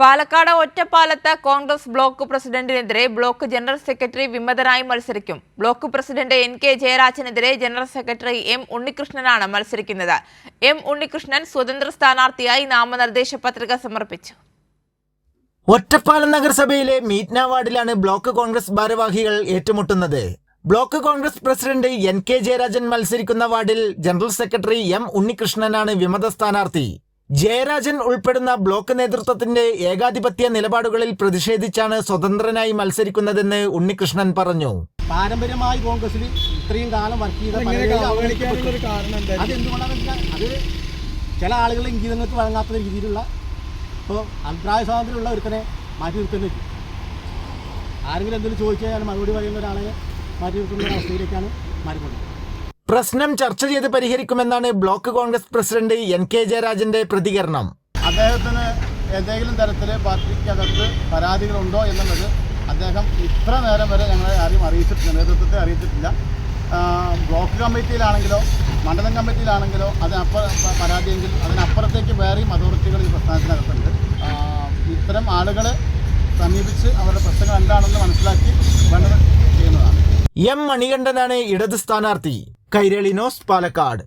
പാലക്കാട് ഒറ്റപ്പാലത്ത് കോൺഗ്രസ് ബ്ലോക്ക് പ്രസിഡന്റിനെതിരെ block general secretary വിമതനായി മത്സരിക്കും. ബ്ലോക്ക് പ്രസിഡന്റ് എൻ കെ ജയരാജനെതിരെ ജനറൽ സെക്രട്ടറി എം ഉണ്ണികൃഷ്ണനാണ് മത്സരിക്കുന്നത്. എം ഉണ്ണികൃഷ്ണൻ സ്വതന്ത്ര സ്ഥാനാർത്ഥിയായി നാമനിർദ്ദേശ പത്രിക സമർപ്പിച്ചു. ഒറ്റപ്പാലം നഗരസഭയിലെ മീറ്റ്ന വാർഡിലാണ് ബ്ലോക്ക് കോൺഗ്രസ് ഭാരവാഹികൾ ഏറ്റുമുട്ടുന്നത്. Block Congress president N K Jayarajan മത്സരിക്കുന്ന വാർഡിൽ ജനറൽ സെക്രട്ടറി എം ഉണ്ണികൃഷ്ണനാണ് വിമത സ്ഥാനാർത്ഥി. ജയരാജൻ ഉൾപ്പെടുന്ന ബ്ലോക്ക് നേതൃത്വത്തിന്റെ ഏകാധിപത്യ നിലപാടുകളിൽ പ്രതിഷേധിച്ചാണ് സ്വതന്ത്രനായി മത്സരിക്കുന്നതെന്ന് ഉണ്ണികൃഷ്ണൻ പറഞ്ഞു. പാരമ്പര്യമായി കോൺഗ്രസിൽ ഇത്രയും കാലം വർക്ക് ചെയ്ത അത് ചില ആളുകൾ ഇംഗിതങ്ങൾക്ക് വഴങ്ങാത്ത രീതിയിലുള്ള ഇപ്പോൾ അഭിപ്രായ സ്വാതന്ത്ര്യമുള്ള ഒരുത്തനെ മാറ്റി നിർത്തുന്നു ആരെങ്കിലും എന്തെങ്കിലും ചോദിച്ചു കഴിഞ്ഞാൽ മറുപടി പറയുന്ന ഒരാളെ മാറ്റി നിർത്തുന്ന ഒരു അവസ്ഥയിലേക്കാണ് മാറിക്കൊണ്ടത് പ്രശ്നം ചർച്ച ചെയ്ത് പരിഹരിക്കുമെന്നാണ് block Congress president N K ജയരാജന്റെ പ്രതികരണം. അദ്ദേഹത്തിന് ഏതെങ്കിലും തരത്തിൽ പാർട്ടിക്കകത്ത് പരാതികളുണ്ടോ എന്നുള്ളത് അദ്ദേഹം ഇത്ര നേരം വരെ ഞങ്ങളെ ആരും അറിയിച്ചിട്ടില്ല നേതൃത്വത്തെ അറിയിച്ചിട്ടില്ല. ബ്ലോക്ക് കമ്മിറ്റിയിലാണെങ്കിലോ മണ്ഡലം കമ്മിറ്റിയിലാണെങ്കിലോ അതിനപ്പുറം പരാതിയെങ്കിൽ അതിനപ്പുറത്തേക്ക് വേറെയും അതോറിറ്റികൾ ഈ പ്രസ്ഥാനത്തിനകത്തുണ്ട്. ഇത്തരം ആളുകളെ സമീപിച്ച് അവരുടെ പ്രശ്നങ്ങൾ എന്താണെന്ന് മനസ്സിലാക്കി വേണ്ടത് ചെയ്യുന്നതാണ്. എം മണികണ്ഠനാണ് ഇടത് സ്ഥാനാർത്ഥി. കൈരളി ന്യൂസ് പാലക്കാട്.